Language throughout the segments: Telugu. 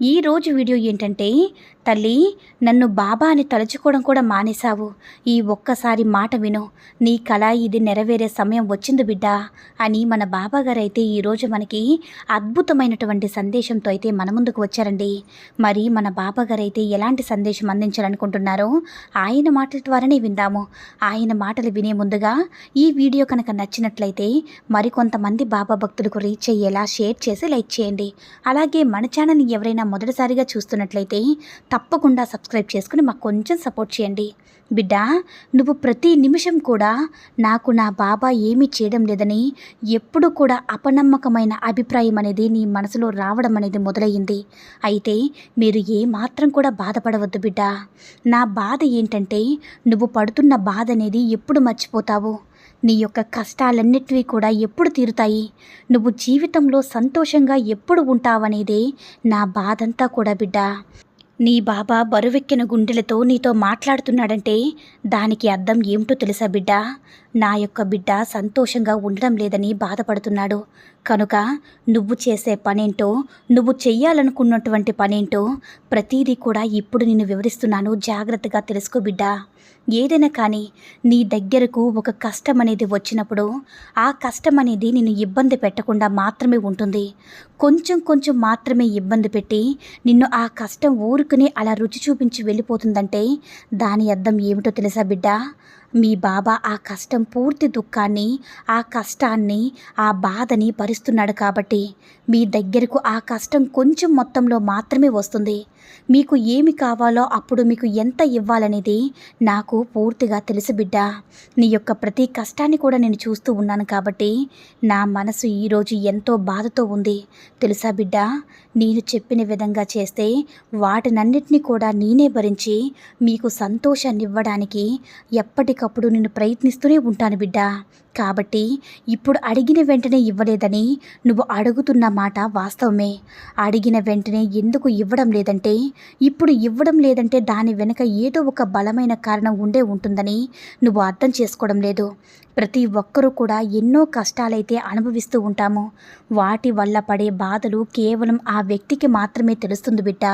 ఈ రోజు వీడియో ఏంటంటే తల్లి నన్ను బాబా అని తలుచుకోవడం కూడా మానేశావు. ఈ ఒక్కసారి మాట విను. నీ కళ ఇది నెరవేరే సమయం వచ్చింది బిడ్డ అని మన బాబాగారు అయితే ఈరోజు మనకి అద్భుతమైనటువంటి సందేశంతో అయితే మన ముందుకు వచ్చారండి. మరి మన బాబాగారు అయితే ఎలాంటి సందేశం అందించాలనుకుంటున్నారో ఆయన మాటల ద్వారానే విందాము. ఆయన మాటలు వినే ముందుగా ఈ వీడియో కనుక నచ్చినట్లయితే మరికొంతమంది బాబా భక్తులకు రీచ్ అయ్యేలా షేర్ చేసి లైక్ చేయండి. అలాగే మన ఛానల్ని ఎవరైనా మొదటిసారిగా చూస్తున్నట్లయితే తప్పకుండా సబ్స్క్రైబ్ చేసుకుని మాకు కొంచెం సపోర్ట్ చేయండి. బిడ్డ నువ్వు ప్రతి నిమిషం కూడా నాకు నా బాబా ఏమీ చేయడం లేదని ఎప్పుడు కూడా అపనమ్మకమైన అభిప్రాయం అనేది నీ మనసులో రావడం అనేది మొదలయ్యింది. అయితే మీరు ఏ మాత్రం కూడా బాధపడవద్దు బిడ్డ. నా బాధ ఏంటంటే నువ్వు పడుతున్న బాధ అనేది ఎప్పుడు మర్చిపోతావు? నీ యొక్క కష్టాలన్నిటివి కూడా ఎప్పుడు తీరుతాయి? నువ్వు జీవితంలో సంతోషంగా ఎప్పుడు ఉంటావనేదే నా బాధంతా కూడా బిడ్డ. నీ బాబా బరువెక్కిన గుండెలతో నీతో మాట్లాడుతున్నాడంటే దానికి అర్థం ఏమిటో తెలుసా బిడ్డ? నా యొక్క బిడ్డ సంతోషంగా ఉండడం లేదని బాధపడుతున్నాడు. కనుక నువ్వు చేసే పనేంటో నువ్వు చెయ్యాలనుకున్నటువంటి పనేంటో ప్రతీదీ కూడా ఇప్పుడు నేను వివరిస్తున్నాను. జాగ్రత్తగా తెలుసుకో బిడ్డ. ఏదైనా కానీ నీ దగ్గరకు ఒక కష్టం అనేది వచ్చినప్పుడు ఆ కష్టం అనేది నేను ఇబ్బంది పెట్టకుండా మాత్రమే ఉంటుంది. కొంచెం కొంచెం మాత్రమే ఇబ్బంది పెట్టి నిన్ను ఆ కష్టం ఊరుకుని అలా రుచి చూపించి వెళ్ళిపోతుందంటే దాని అర్థం ఏమిటో తెలుసా బిడ్డ? మీ బాబా ఆ కష్టం పూర్తి దుఃఖాన్ని ఆ కష్టాన్ని ఆ బాధని భరిస్తున్నాడు కాబట్టి మీ దగ్గరకు ఆ కష్టం కొంచెం మొత్తంలో మాత్రమే వస్తుంది. మీకు ఏమి కావాలో అప్పుడు మీకు ఎంత ఇవ్వాలనేది నాకు పూర్తిగా తెలుసు బిడ్డ. నీ యొక్క ప్రతి కష్టాన్ని కూడా నేను చూస్తూ ఉన్నాను కాబట్టి నా మనసు ఈరోజు ఎంతో బాధతో ఉంది. తెలుసా బిడ్డ? నేను చెప్పిన విధంగా చేస్తే వాటినన్నిటినీ కూడా నేనే భరించి మీకు సంతోషాన్ని ఇవ్వడానికి ఎప్పటికప్పుడు నేను ప్రయత్నిస్తూనే ఉంటాను బిడ్డ. కాబట్టి ఇప్పుడు అడిగిన వెంటనే ఇవ్వలేదని నువ్వు అడుగుతున్న మాట వాస్తవమే. అడిగిన వెంటనే ఎందుకు ఇవ్వడం లేదంటే ఇప్పుడు ఇవ్వడం లేదంటే దాని వెనుక ఏదో ఒక బలమైన కారణం ఉండే ఉంటుందని నువ్వు అర్థం చేసుకోవడం లేదు. ప్రతి ఒక్కరూ కూడా ఎన్నో కష్టాలైతే అనుభవిస్తూ ఉంటాము. వాటి వల్ల పడే బాధలు కేవలం ఆ వ్యక్తికి మాత్రమే తెలుస్తుంది బిడ్డ.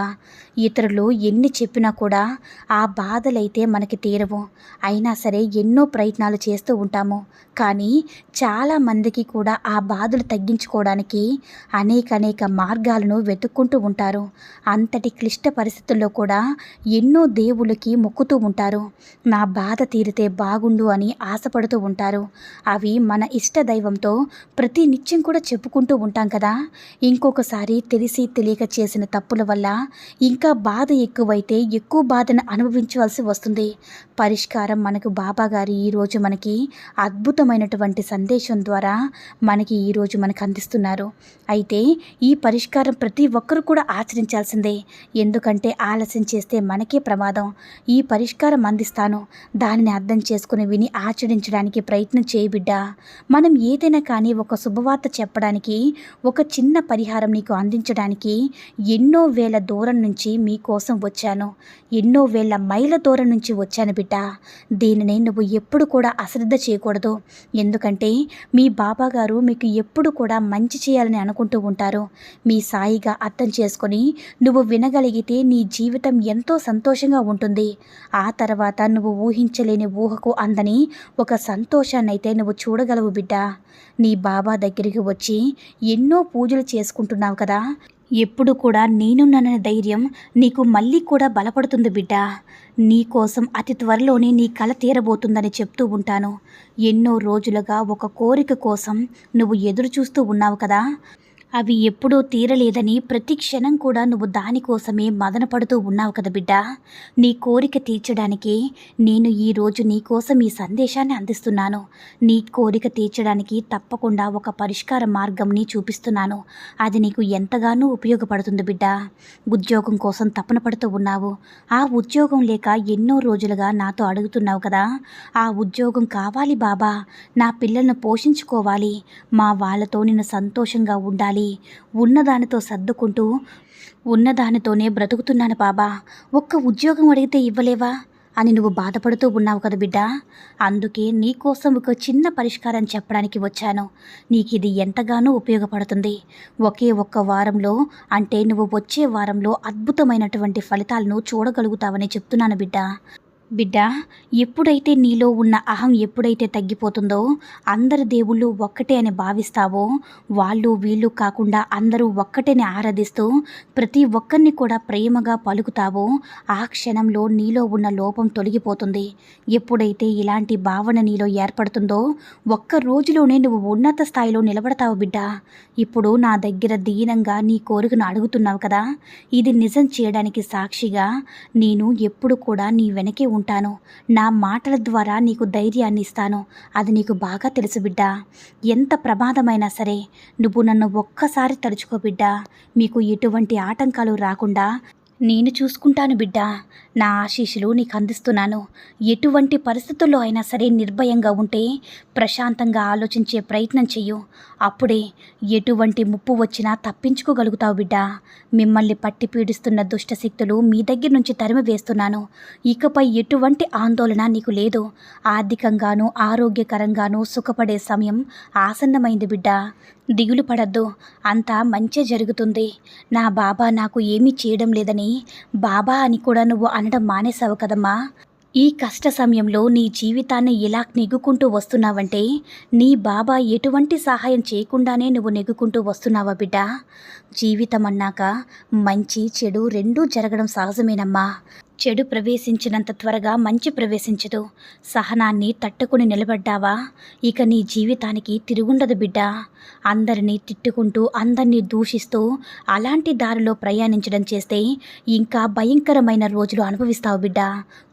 ఇతరులు ఎన్ని చెప్పినా కూడా ఆ బాధలైతే మనకి తీరవు. అయినా సరే ఎన్నో ప్రయత్నాలు చేస్తూ ఉంటాము. కానీ కానీ చాలామందికి కూడా ఆ బాధలు తగ్గించుకోవడానికి అనేక అనేక మార్గాలను వెతుక్కుంటూ ఉంటారు. అంతటి క్లిష్ట పరిస్థితుల్లో కూడా ఎన్నో దేవుళ్ళకి మొక్కుతూ ఉంటారు. నా బాధ తీరితే బాగుండు అని ఆశపడుతూ ఉంటారు. అవి మన ఇష్ట దైవంతో ప్రతి నిత్యం కూడా చెప్పుకుంటూ ఉంటాం కదా. ఇంకొకసారి తెలిసి తెలియక చేసిన తప్పుల వల్ల ఇంకా బాధ ఎక్కువైతే ఎక్కువ బాధను అనుభవించవలసి వస్తుంది. పరిష్కారం మనకు బాబాగారు ఈరోజు మనకి అద్భుతమైన అద్భుతమైనటువంటి సందేశం ద్వారా మనకి ఈరోజు మనకు అందిస్తున్నారు. అయితే ఈ పరిష్కారం ప్రతి ఒక్కరు కూడా ఆచరించాల్సిందే. ఎందుకంటే ఆలస్యం చేస్తే మనకే ప్రమాదం. ఈ పరిష్కారం అందిస్తాను. దానిని అర్థం చేసుకుని విని ఆచరించడానికి ప్రయత్నం చేయబిడ్డా మనం ఏదైనా కానీ ఒక శుభవార్త చెప్పడానికి ఒక చిన్న పరిహారం నీకు అందించడానికి ఎన్నో వేల దూరం నుంచి మీకోసం వచ్చాను. ఎన్నో వేల మైళ్ళ దూరం నుంచి వచ్చాను బిడ్డ. దీనిని నువ్వు ఎప్పుడు కూడా అశ్రద్ధ చేయకూడదు. ఎందుకంటే మీ బాబాగారు మీకు ఎప్పుడు కూడా మంచి చేయాలని అనుకుంటూ ఉంటారు. మీ సాయిగా అర్థం చేసుకొని నువ్వు వినగలిగితే నీ జీవితం ఎంతో సంతోషంగా ఉంటుంది. ఆ తర్వాత నువ్వు ఊహించలేని ఊహకు అందని ఒక సంతోషాన్ని అయితే నువ్వు చూడగలవు బిడ్డ. నీ బాబా దగ్గరికి వచ్చి ఎన్నో పూజలు చేసుకుంటున్నావు కదా. ఎప్పుడు కూడా నేనున్నాననే ధైర్యం నీకు మళ్ళీ కూడా బలపడుతుంది బిడ్డ. నీ కోసం అతి త్వరలోనే నీ కల తీరబోతుందని చెప్తూ ఉంటాను. ఎన్నో రోజులుగా ఒక కోరిక కోసం నువ్వు ఎదురు చూస్తూ ఉన్నావు కదా. అవి ఎప్పుడూ తీరలేదని ప్రతి క్షణం కూడా నువ్వు దానికోసమే మదన పడుతూ ఉన్నావు కదా బిడ్డ. నీ కోరిక తీర్చడానికి నేను ఈరోజు నీకోసం ఈ సందేశాన్ని అందిస్తున్నాను. నీ కోరిక తీర్చడానికి తప్పకుండా ఒక పరిష్కార మార్గంని చూపిస్తున్నాను. అది నీకు ఎంతగానో ఉపయోగపడుతుంది బిడ్డ. ఉద్యోగం కోసం తపన పడుతూ ఉన్నావు. ఆ ఉద్యోగం లేక ఎన్నో రోజులుగా నాతో అడుగుతున్నావు కదా. ఆ ఉద్యోగం కావాలి బాబా. నా పిల్లలను పోషించుకోవాలి. మా వాళ్ళతో నేను సంతోషంగా ఉండాలి. ఉన్నదానితో సర్దుకుంటూ ఉన్నదానితోనే బ్రతుకుతున్నాను బాబా. ఒక్క ఉద్యోగం అడిగితే ఇవ్వలేవా? అని నువ్వు బాధపడుతూ ఉన్నావు కదా బిడ్డ. అందుకే నీకోసం ఒక చిన్న పరిష్కారం చెప్పడానికి వచ్చాను. నీకు ఇది ఎంతగానో ఉపయోగపడుతుంది. ఒకే ఒక్క వారంలో అంటే నువ్వు వచ్చే వారంలో అద్భుతమైనటువంటి ఫలితాలను చూడగలుగుతావని చెప్తున్నాను బిడ్డ. బిడ్డ ఎప్పుడైతే నీలో ఉన్న అహం ఎప్పుడైతే తగ్గిపోతుందో అందరి దేవుళ్ళు ఒక్కటే అని భావిస్తావో వాళ్ళు వీళ్ళు కాకుండా అందరూ ఒక్కటేని ఆరాధిస్తూ ప్రతి ఒక్కరిని కూడా ప్రేమగా పలుకుతావో ఆ క్షణంలో నీలో ఉన్న లోపం తొలగిపోతుంది. ఎప్పుడైతే ఇలాంటి భావన నీలో ఏర్పడుతుందో ఒక్క రోజులోనే నువ్వు ఉన్నత స్థాయిలో నిలబడతావు బిడ్డ. ఇప్పుడు నా దగ్గర దీనంగా నీ కోరికను అడుగుతున్నావు కదా ఇది నిజం చేయడానికి సాక్షిగా నేను ఎప్పుడు కూడా నీ వెనకే ఉంటాను నా మాటల ద్వారా నీకు ధైర్యాన్ని ఇస్తాను. అది నీకు బాగా తెలుసు బిడ్డ. ఎంత ప్రమాదమైనా సరే నువ్వు నన్ను ఒక్కసారి తలుచుకో బిడ్డ. మీకు ఎటువంటి ఆటంకాలు రాకుండా నేను చూసుకుంటాను బిడ్డ. నా ఆశీస్సులు నీకు అందిస్తున్నాను. ఎటువంటి పరిస్థితుల్లో అయినా సరే నిర్భయంగా ఉంటే ప్రశాంతంగా ఆలోచించే ప్రయత్నం చెయ్యు. అప్పుడే ఎటువంటి ముప్పు వచ్చినా తప్పించుకోగలుగుతావు బిడ్డ. మిమ్మల్ని పట్టి పీడిస్తున్న దుష్టశక్తులు మీ దగ్గర నుంచి తరిమి వేస్తున్నాను ఇకపై ఎటువంటి ఆందోళన నీకు లేదు. ఆర్థికంగానూ ఆరోగ్యకరంగానూ సుఖపడే సమయం ఆసన్నమైంది బిడ్డ. దిగులు పడద్దు. అంతా మంచి జరుగుతుంది. నా బాబా నాకు ఏమీ చేయడం లేదని బాబా అని కూడా నువ్వు అనడం మానేశావు కదమ్మా. ఈ కష్ట సమయంలో నీ జీవితాన్ని ఇలా నెగ్గుకుంటూ వస్తున్నావంటే నీ బాబా ఎటువంటి సహాయం చేయకుండానే నువ్వు నెగ్గుకుంటూ వస్తున్నావా బిడ్డ? జీవితం అన్నాక మంచి చెడు రెండూ జరగడం సహజమేనమ్మా. చెడు ప్రవేశించినంత త్వరగా మంచి ప్రవేశించదు. సహనాన్ని తట్టుకుని నిలబడ్డావా? ఇక నీ జీవితానికి తిరుగుండదు బిడ్డ. అందరినీ తిట్టుకుంటూ అందరినీ దూషిస్తూ అలాంటి దారిలో ప్రయాణించడం చేస్తే ఇంకా భయంకరమైన రోజులు అనుభవిస్తావు బిడ్డ.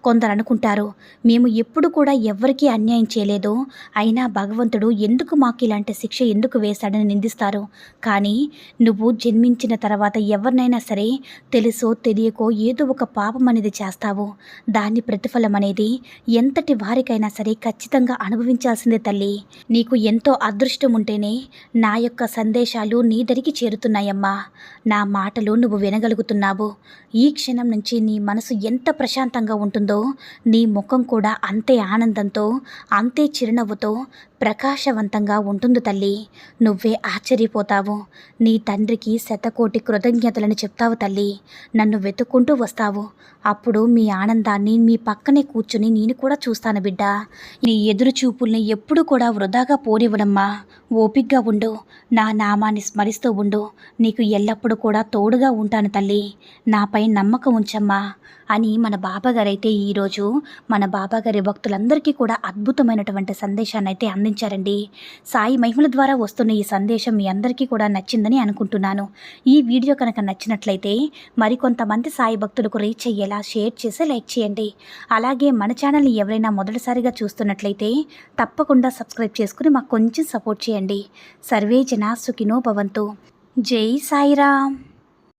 కొందరు అనుకుంటారు మేము ఎప్పుడు కూడా ఎవ్వరికీ అన్యాయం చేయలేదు. అయినా భగవంతుడు ఎందుకు మాకు ఇలాంటి శిక్ష ఎందుకు వేశాడని నిందిస్తారు. కానీ నువ్వు జన్మించిన తర్వాత ఎవరినైనా సరే తెలుసో తెలియకో ఏదో ఒక పాపం అనేది చేస్తావు. దాని ప్రతిఫలం అనేది ఎంతటి వారికైనా సరే ఖచ్చితంగా అనుభవించాల్సిందే తల్లి. నీకు ఎంతో అదృష్టం ఉంటేనే నా యొక్క సందేశాలు నీ దరికి చేరుతున్నాయమ్మా. నా మాటలు నువ్వు వినగలుగుతున్నావు. ఈ క్షణం నుంచి నీ మనసు ఎంత ప్రశాంతంగా ఉంటుందో నీ ముఖం కూడా అంతే ఆనందంతో అంతే చిరునవ్వుతో ప్రకాశవంతంగా ఉంటుంది తల్లి. నువ్వే ఆశ్చర్యపోతావు. నీ తండ్రికి శతకోటి కృతజ్ఞతలను చెప్తావు తల్లి. నన్ను వెతుక్కుంటూ వస్తావు. అప్పుడు మీ ఆనందాన్ని మీ పక్కనే కూర్చుని నేను కూడా చూస్తాను బిడ్డ. నీ ఎదురు చూపుల్ని ఎప్పుడు కూడా వృధాగా పోనివ్వడమ్మా ఓపిగ్గా ఉండు. నా నామాన్ని స్మరిస్తూ ఉండు. నీకు ఎల్లప్పుడూ కూడా తోడుగా ఉంటాను తల్లి. నాపై నమ్మకం ఉంచమ్మా అని మన బాబాగారైతే ఈరోజు మన బాబాగారి భక్తులందరికీ కూడా అద్భుతమైనటువంటి సందేశాన్ని అయితే అందించారండి. సాయి మహిమల ద్వారా వస్తున్న ఈ సందేశం మీ అందరికీ కూడా నచ్చిందని అనుకుంటున్నాను. ఈ వీడియో కనుక నచ్చినట్లయితే మరికొంతమంది సాయి భక్తులకు రీచ్ అయ్యేలా షేర్ చేసి లైక్ చేయండి. అలాగే మన ఛానల్ని ఎవరైనా మొదటిసారిగా చూస్తున్నట్లయితే తప్పకుండా సబ్స్క్రైబ్ చేసుకుని మాకు కొంచెం సపోర్ట్ చేయండి. సర్వే జనా సుఖినో భవంతు. జై సాయిరామ్.